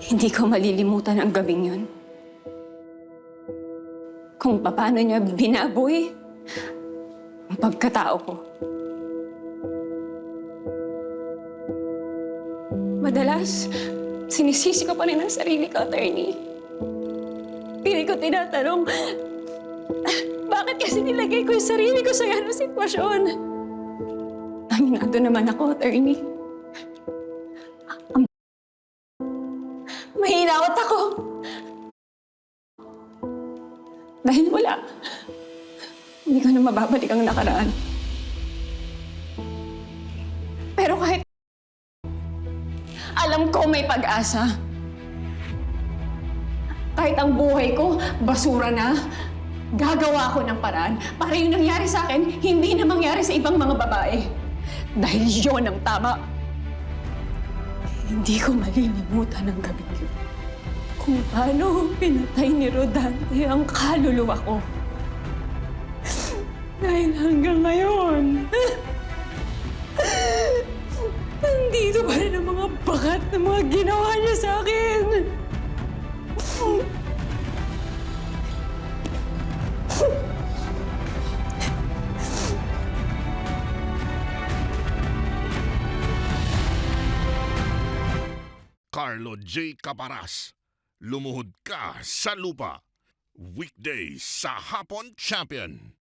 Hindi ko malilimutan ang gabing yun. Kung paano niya binaboy ang pagkatao ko. Madalas, sinisisi ko pa rin ang sarili ko, attorney. Pili ko tinatanong, bakit kasi nilagay ko yung sarili ko sa ganong sitwasyon? Aminado naman ako, attorney. Mahinawat ako. Dahil wala. Hindi ko na mababalik ang nakaraan. Pero kahit alam ko may pag-asa. Kahit ang buhay ko, basura na, gagawa ko ng paraan para yung nangyari sa akin, hindi na mangyari sa ibang mga babae. Dahil yon ang tama. Hindi ko malilimutan ang gabi yun. Kung paano pinatay ni Rodante ang kaluluwa ko. Dahil hanggang ngayon, nandito pa rin ang mga bakat na mga ginawa niya sa akin. Carlo J. Caparas. Lumuhod ka sa lupa. Weekdays sa Hapon Champion.